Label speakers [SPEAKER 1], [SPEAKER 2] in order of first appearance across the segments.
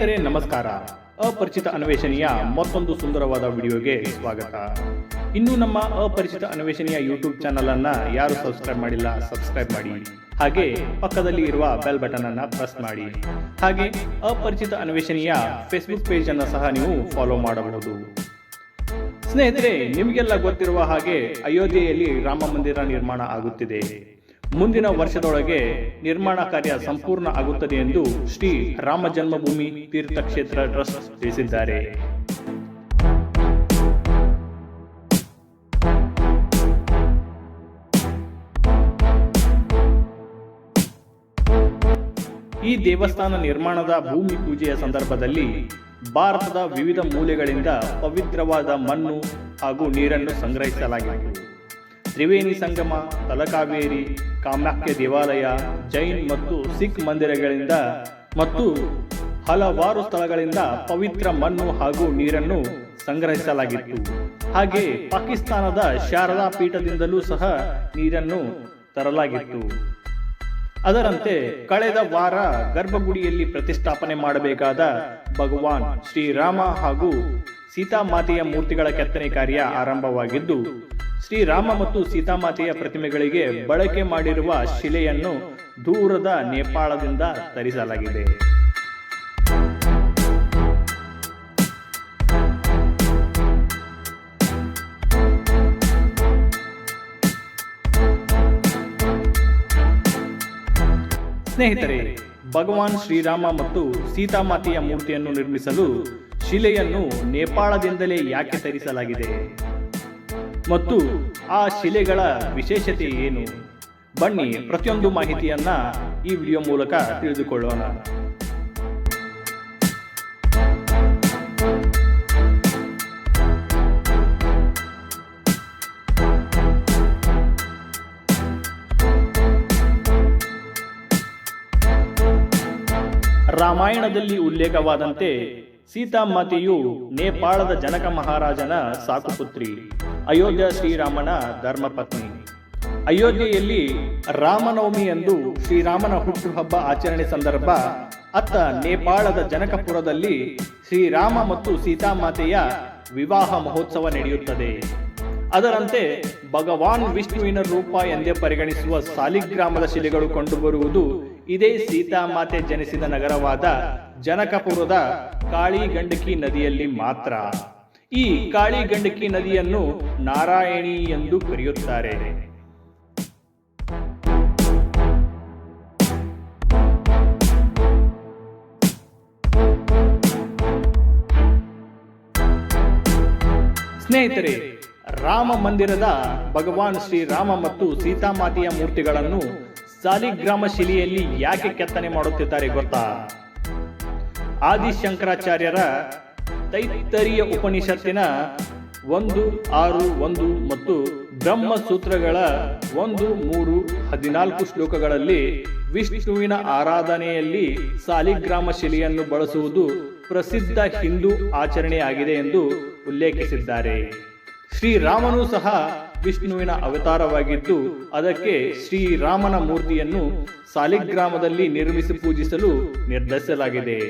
[SPEAKER 1] ಸ್ನೇಹಿತರೆ, ನಮಸ್ಕಾರ. ಅಪರಿಚಿತ ಅನ್ವೇಷಣೆಯ ಮತ್ತೊಂದು ಸುಂದರವಾದ ವಿಡಿಯೋಗೆ ಸ್ವಾಗತ. ಇನ್ನು ನಮ್ಮ ಅಪರಿಚಿತ ಅನ್ವೇಷಣೆಯ ಯೂಟ್ಯೂಬ್ ಚಾನಲ್ ಅನ್ನ ಯಾರು ಸಬ್ಸ್ಕ್ರೈಬ್ ಮಾಡಿಲ್ಲ ಸಬ್ಸ್ಕ್ರೈಬ್ ಮಾಡಿ. ಹಾಗೆ ಪಕ್ಕದಲ್ಲಿ ಇರುವ ಬೆಲ್ ಬಟನ್ ಅನ್ನ ಪ್ರೆಸ್ ಮಾಡಿ. ಹಾಗೆ ಅಪರಿಚಿತ ಅನ್ವೇಷಣೆಯ ಫೇಸ್ಬುಕ್ ಪೇಜ್ ಅನ್ನ ಸಹ ನೀವು ಫಾಲೋ ಮಾಡಬಹುದು. ಸ್ನೇಹಿತರೆ, ನಿಮಗೆಲ್ಲ ಗೊತ್ತಿರುವ ಹಾಗೆ ಅಯೋಧ್ಯೆಯಲ್ಲಿ ರಾಮ ಮಂದಿರ ನಿರ್ಮಾಣ ಆಗುತ್ತಿದೆ. ಮುಂದಿನ ವರ್ಷದೊಳಗೆ ನಿರ್ಮಾಣ ಕಾರ್ಯ ಸಂಪೂರ್ಣ ಆಗುತ್ತದೆ ಎಂದು ಶ್ರೀ ರಾಮ ಜನ್ಮಭೂಮಿ ತೀರ್ಥಕ್ಷೇತ್ರ ಟ್ರಸ್ಟ್ ತಿಳಿಸಿದ್ದಾರೆ. ಈ ದೇವಸ್ಥಾನ ನಿರ್ಮಾಣದ ಭೂಮಿ ಪೂಜೆಯ ಸಂದರ್ಭದಲ್ಲಿ ಭಾರತದ ವಿವಿಧ ಮೂಲೆಗಳಿಂದ ಪವಿತ್ರವಾದ ಮಣ್ಣು ಹಾಗೂ ನೀರನ್ನು ಸಂಗ್ರಹಿಸಲಾಗಿತ್ತು. ತ್ರಿವೇಣಿ ಸಂಗಮ, ತಲಕಾವೇರಿ ಕಾಮಾಖ್ಯ ದೇವಾಲಯ, ಜೈನ್ ಮತ್ತು ಸಿಖ್ ಮಂದಿರಗಳಿಂದ ಮತ್ತು ಹಲವಾರು ಸ್ಥಳಗಳಿಂದ ಪವಿತ್ರ ಮಣ್ಣು ಹಾಗೂ ನೀರನ್ನು ಸಂಗ್ರಹಿಸಲಾಗಿತ್ತು. ಹಾಗೆ ಪಾಕಿಸ್ತಾನದ ಶಾರದಾ ಪೀಠದಿಂದಲೂ ಸಹ ನೀರನ್ನು ತರಲಾಗಿತ್ತು. ಅದರಂತೆ ಕಳೆದ ವಾರ ಗರ್ಭಗುಡಿಯಲ್ಲಿ ಪ್ರತಿಷ್ಠಾಪನೆ ಮಾಡಬೇಕಾದ ಭಗವಾನ್ ಶ್ರೀರಾಮ ಹಾಗೂ ಸೀತಾಮಾತೆಯ ಮೂರ್ತಿಗಳ ಕೆತ್ತನೆ ಕಾರ್ಯ ಆರಂಭವಾಗಿದ್ದು ಶ್ರೀರಾಮ ಮತ್ತು ಸೀತಾಮಾತೆಯ ಪ್ರತಿಮೆಗಳಿಗೆ ಬಳಕೆ ಮಾಡಿರುವ ಶಿಲೆಯನ್ನು ದೂರದ ನೇಪಾಳದಿಂದ ತರಿಸಲಾಗಿದೆ. ಸ್ನೇಹಿತರೆ, ಭಗವಾನ್ ಶ್ರೀರಾಮ ಮತ್ತು ಸೀತಾಮಾತೆಯ ಮೂರ್ತಿಯನ್ನು ನಿರ್ಮಿಸಲು ಶಿಲೆಯನ್ನು ನೇಪಾಳದಿಂದಲೇ ಯಾಕೆ ತರಿಸಲಾಗಿದೆ? ಮತ್ತು ಆ ಶಿಲೆಗಳ ವಿಶೇಷತೆ ಏನು? ಬನ್ನಿ ಪ್ರತಿಯೊಂದು ಮಾಹಿತಿಯನ್ನ ಈ ವಿಡಿಯೋ ಮೂಲಕ ತಿಳಿದುಕೊಳ್ಳೋಣ. ರಾಮಾಯಣದಲ್ಲಿ ಉಲ್ಲೇಖವಾದಂತೆ ಸೀತಾಮಾತೆಯು ನೇಪಾಳದ ಜನಕ ಮಹಾರಾಜನ ಸಾಕುಪುತ್ರಿ, ಅಯೋಧ್ಯ ಶ್ರೀರಾಮನ ಧರ್ಮಪತ್ನಿ. ಅಯೋಧ್ಯೆಯಲ್ಲಿ ರಾಮನವಮಿ ಎಂದು ಶ್ರೀರಾಮನ ಹುಟ್ಟುಹಬ್ಬ ಆಚರಣೆ ಸಂದರ್ಭ ಅತ್ತ ನೇಪಾಳದ ಜನಕಪುರದಲ್ಲಿ ಶ್ರೀರಾಮ ಮತ್ತು ಸೀತಾಮಾತೆಯ ವಿವಾಹ ಮಹೋತ್ಸವ ನಡೆಯುತ್ತದೆ. ಅದರಂತೆ ಭಗವಾನ್ ವಿಷ್ಣುವಿನ ರೂಪ ಎಂದೇ ಪರಿಗಣಿಸುವ ಸಾಲಿಗ್ರಾಮದ ಶಿಲೆಗಳು ಕಂಡುಬರುವುದು ಇದೇ ಸೀತಾಮಾತೆ ಜನಿಸಿದ ನಗರವಾದ ಜನಕಪುರದ ಕಾಳಿ ಗಂಡಕಿ ನದಿಯಲ್ಲಿ ಮಾತ್ರ. ಈ ಕಾಳಿ ಗಂಡಕಿ ನದಿಯನ್ನು ನಾರಾಯಣಿ ಎಂದು ಕರೆಯುತ್ತಾರೆ. ಸ್ನೇಹಿತರೆ, ರಾಮ ಮಂದಿರದ ಭಗವಾನ್ ಶ್ರೀರಾಮ ಮತ್ತು ಸೀತಾಮಾತೆಯ ಮೂರ್ತಿಗಳನ್ನು ಸಾಲಿಗ್ರಾಮ ಶಿಲೆಯಲ್ಲಿ ಯಾಕೆ ಕೆತ್ತನೆ ಮಾಡುತ್ತಿದ್ದಾರೆ ಗೊತ್ತಾ? ಆದಿಶಂಕರಾಚಾರ್ಯರ ತೈತ್ತರಿಯ ಉಪನಿಷತ್ತಿನ ಒಂದು, ಆರು, ಒಂದು ಮತ್ತು ಬ್ರಹ್ಮ ಸೂತ್ರಗಳ ಒಂದು, ಮೂರು, ಹದಿನಾಲ್ಕು ಶ್ಲೋಕಗಳಲ್ಲಿ ವಿಷ್ಣುವಿನ ಆರಾಧನೆಯಲ್ಲಿ ಸಾಲಿಗ್ರಾಮ ಶಿಲೆಯನ್ನು ಬಳಸುವುದು ಪ್ರಸಿದ್ಧ ಹಿಂದೂ ಆಚರಣೆಯಾಗಿದೆ ಎಂದು ಉಲ್ಲೇಖಿಸಿದ್ದಾರೆ. ಶ್ರೀರಾಮನು ಸಹ ವಿಷ್ಣುವಿನ ಅವತಾರವಾಗಿದ್ದು ಅದಕ್ಕೆ ಶ್ರೀರಾಮನ ಮೂರ್ತಿಯನ್ನು ಸಾಲಿಗ್ರಾಮದಲ್ಲಿ ನಿರ್ಮಿಸಿ ಪೂಜಿಸಲು ನಿರ್ಧರಿಸಲಾಗಿದೆ.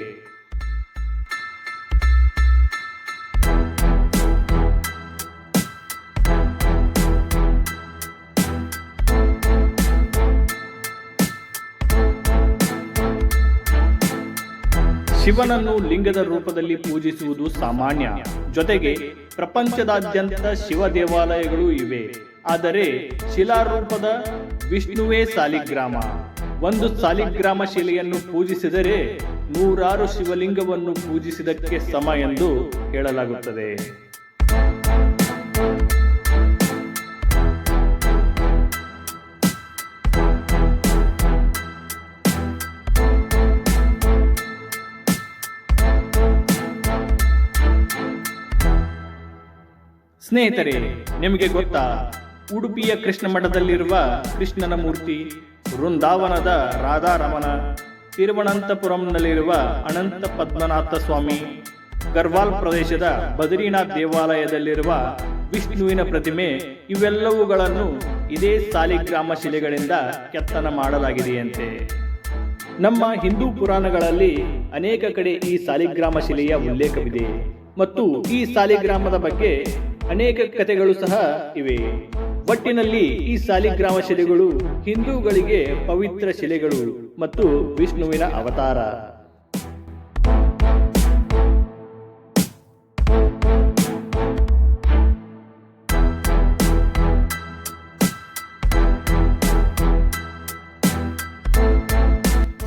[SPEAKER 1] ಶಿವನನ್ನು ಲಿಂಗದ ರೂಪದಲ್ಲಿ ಪೂಜಿಸುವುದು ಸಾಮಾನ್ಯ. ಜೊತೆಗೆ ಪ್ರಪಂಚದಾದ್ಯಂತ ಶಿವ ದೇವಾಲಯಗಳು ಇವೆ. ಆದರೆ ಶಿಲಾರೂಪದ ವಿಷ್ಣುವೇ ಸಾಲಿಗ್ರಾಮ. ಒಂದು ಸಾಲಿಗ್ರಾಮ ಶಿಲೆಯನ್ನು ಪೂಜಿಸಿದರೆ ನೂರಾರು ಶಿವಲಿಂಗವನ್ನು ಪೂಜಿಸಿದಕ್ಕೆ ಸಮ ಎಂದು ಹೇಳಲಾಗುತ್ತದೆ. ಸ್ನೇಹಿತರೆ, ನಿಮಗೆ ಗೊತ್ತಾ? ಉಡುಪಿಯ ಕೃಷ್ಣ ಮಠದಲ್ಲಿರುವ ಕೃಷ್ಣನ ಮೂರ್ತಿ ವೃಂದಾವನದ ರಾಧಾರಮಣ, ತಿರುವನಂತಪುರಂನಲ್ಲಿರುವ ಅನಂತ ಪದ್ಮನಾಥ ಸ್ವಾಮಿ, ಗರ್ವಾಲ್ ಪ್ರದೇಶದ ಬದರೀನಾಥ್ ದೇವಾಲಯದಲ್ಲಿರುವ ವಿಷ್ಣುವಿನ ಪ್ರತಿಮೆ, ಇವೆಲ್ಲವುಗಳನ್ನು ಇದೇ ಸಾಲಿಗ್ರಾಮ ಶಿಲೆಗಳಿಂದ ಕೆತ್ತನ ಮಾಡಲಾಗಿದೆಯಂತೆ. ನಮ್ಮ ಹಿಂದೂ ಪುರಾಣಗಳಲ್ಲಿ ಅನೇಕ ಕಡೆ ಈ ಸಾಲಿಗ್ರಾಮ ಶಿಲೆಯ ಉಲ್ಲೇಖವಿದೆ ಮತ್ತು ಈ ಸಾಲಿಗ್ರಾಮದ ಬಗ್ಗೆ ಅನೇಕ ಕಥೆಗಳು ಸಹ ಇವೆ. ಒಟ್ಟಿನಲ್ಲಿ ಈ ಸಾಲಿಗ್ರಾಮ ಶಿಲೆಗಳು ಹಿಂದೂಗಳಿಗೆ ಪವಿತ್ರ ಶಿಲೆಗಳು ಮತ್ತು ವಿಷ್ಣುವಿನ ಅವತಾರ.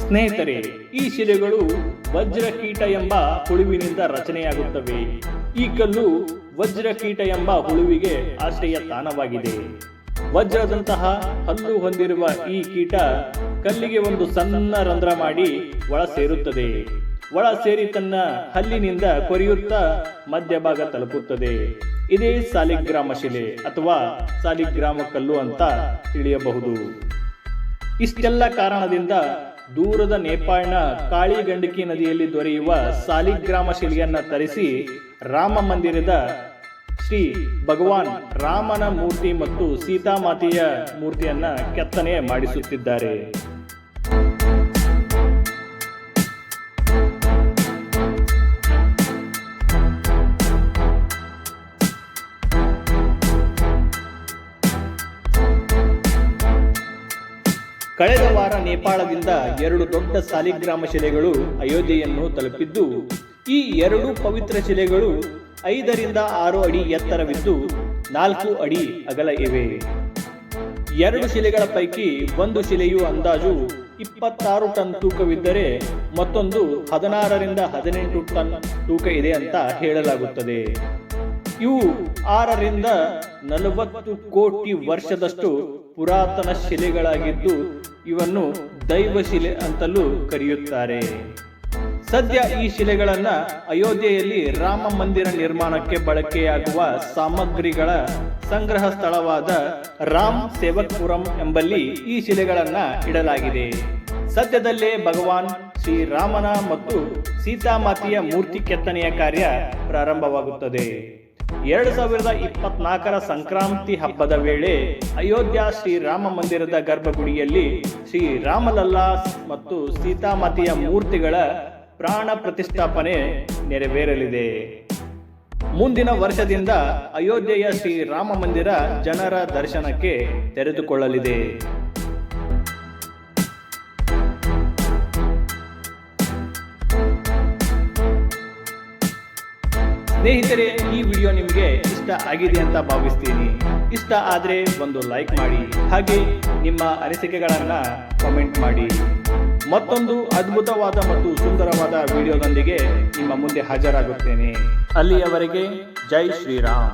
[SPEAKER 1] ಸ್ನೇಹಿತರೆ, ಈ ಶಿಲೆಗಳು ವಜ್ರಕೀಟ ಎಂಬ ಹುಳುವಿನಿಂದ ರಚನೆಯಾಗುತ್ತವೆ. ಈ ಕಲ್ಲು ವಜ್ರಕೀಟ ಎಂಬ ಹುಳುವಿಗೆ ಆಶ್ರಯ ತಾಣವಾಗಿದೆ. ವಜ್ರದಂತಹ ಹಲ್ಲು ಹೊಂದಿರುವ ಈ ಕೀಟ ಕಲ್ಲಿಗೆ ಒಂದು ಸಣ್ಣ ರಂಧ್ರ ಮಾಡಿ ಒಳ ಸೇರುತ್ತದೆ. ಒಳ ಸೇರಿ ತನ್ನ ಹಲ್ಲಿನಿಂದ ಕೊರೆಯುತ್ತಾ ಮಧ್ಯಭಾಗ ತಲುಪುತ್ತದೆ. ಇದೇ ಸಾಲಿಗ್ರಾಮ ಶಿಲೆ ಅಥವಾ ಸಾಲಿಗ್ರಾಮ ಕಲ್ಲು ಅಂತ ತಿಳಿಯಬಹುದು. ಇಷ್ಟೆಲ್ಲ ಕಾರಣದಿಂದ ದೂರದ ನೇಪಾಳ್ನ ಕಾಳಿಗಂಡಕಿ ನದಿಯಲ್ಲಿ ದೊರೆಯುವ ಸಾಲಿಗ್ರಾಮ ಶಿಲೆಯನ್ನ ತರಿಸಿ ರಾಮ ಮಂದಿರದ ಶ್ರೀ ಭಗವಾನ್ ರಾಮನ ಮೂರ್ತಿ ಮತ್ತು ಸೀತಾಮಾತೆಯ ಮೂರ್ತಿಯನ್ನ ಕೆತ್ತನೆ ಮಾಡಿಸುತ್ತಿದ್ದಾರೆ. ಕಳೆದ ವಾರ ನೇಪಾಳದಿಂದ ಎರಡು ದೊಡ್ಡ ಸಾಲಿಗ್ರಾಮ ಶಿಲೆಗಳು ಅಯೋಧ್ಯೆಯನ್ನು ತಲುಪಿದ್ದು, ಈ ಎರಡು ಪವಿತ್ರ ಶಿಲೆಗಳು ಐದರಿಂದ ಆರು ಅಡಿ ಎತ್ತರವಿದ್ದು, ನಾಲ್ಕು ಅಡಿ ಅಗಲ ಇವೆ. ಎರಡು ಶಿಲೆಗಳ ಪೈಕಿ ಒಂದು ಶಿಲೆಯು ಅಂದಾಜು ಇಪ್ಪತ್ತಾರು ಟನ್ ತೂಕವಿದ್ದರೆ ಮತ್ತೊಂದು ಹದಿನಾರರಿಂದ ಹದಿನೆಂಟು ಟನ್ ತೂಕ ಇದೆ ಅಂತ ಹೇಳಲಾಗುತ್ತದೆ. ಇವು ಆರರಿಂದ ನಲವತ್ತು ಕೋಟಿ ವರ್ಷದಷ್ಟು ಪುರಾತನ ಶಿಲೆಗಳಾಗಿದ್ದು ಇವನ್ನು ದೈವಶಿಲೆ ಅಂತಲೂ ಕರೆಯುತ್ತಾರೆ. ಸದ್ಯ ಈ ಶಿಲೆಗಳನ್ನ ಅಯೋಧ್ಯೆಯಲ್ಲಿ ರಾಮ ಮಂದಿರ ನಿರ್ಮಾಣಕ್ಕೆ ಬಳಕೆಯಾಗುವ ಸಾಮಗ್ರಿಗಳ ಸಂಗ್ರಹ ಸ್ಥಳವಾದ ರಾಮ್ ಸೇವಕ್ಪುರಂ ಎಂಬಲ್ಲಿ ಈ ಶಿಲೆಗಳನ್ನ ಇಡಲಾಗಿದೆ. ಸದ್ಯದಲ್ಲೇ ಭಗವಾನ್ ಶ್ರೀರಾಮನ ಮತ್ತು ಸೀತಾಮಾತೆಯ ಮೂರ್ತಿ ಕೆತ್ತನೆಯ ಕಾರ್ಯ ಪ್ರಾರಂಭವಾಗುತ್ತದೆ. ಎರಡು ಸಾವಿರದ ಇಪ್ಪತ್ನಾಲ್ಕರ ಸಂಕ್ರಾಂತಿ ಹಬ್ಬದ ವೇಳೆ ಅಯೋಧ್ಯ ಶ್ರೀರಾಮ ಮಂದಿರದ ಗರ್ಭಗುಡಿಯಲ್ಲಿ ಶ್ರೀ ರಾಮಲಲ್ಲಾ ಮತ್ತು ಸೀತಾಮಾತೆಯ ಮೂರ್ತಿಗಳ ಪ್ರಾಣ ಪ್ರತಿಷ್ಠಾಪನೆ ನೆರವೇರಲಿದೆ. ಮುಂದಿನ ವರ್ಷದಿಂದ ಅಯೋಧ್ಯೆಯ ಶ್ರೀರಾಮ ಮಂದಿರ ಜನರ ದರ್ಶನಕ್ಕೆ ತೆರೆದುಕೊಳ್ಳಲಿದೆ. ಸ್ನೇಹಿತರೆ, ಈ ವಿಡಿಯೋ ನಿಮಗೆ ಇಷ್ಟ ಆಗಿದೆ ಅಂತ ಭಾವಿಸ್ತೀನಿ. ಇಷ್ಟ ಆದರೆ ಒಂದು ಲೈಕ್ ಮಾಡಿ, ಹಾಗೆ ನಿಮ್ಮ ಅನಿಸಿಕೆಗಳನ್ನು ಕಮೆಂಟ್ ಮಾಡಿ. ಮತ್ತೊಂದು ಅದ್ಭುತವಾದ ಮತ್ತು ಸುಂದರವಾದ ವಿಡಿಯೋದೊಂದಿಗೆ ನಿಮ್ಮ ಮುಂದೆ ಹಾಜರಾಗುತ್ತೇನೆ. ಅಲ್ಲಿಯವರೆಗೆ ಜೈ ಶ್ರೀರಾಮ್.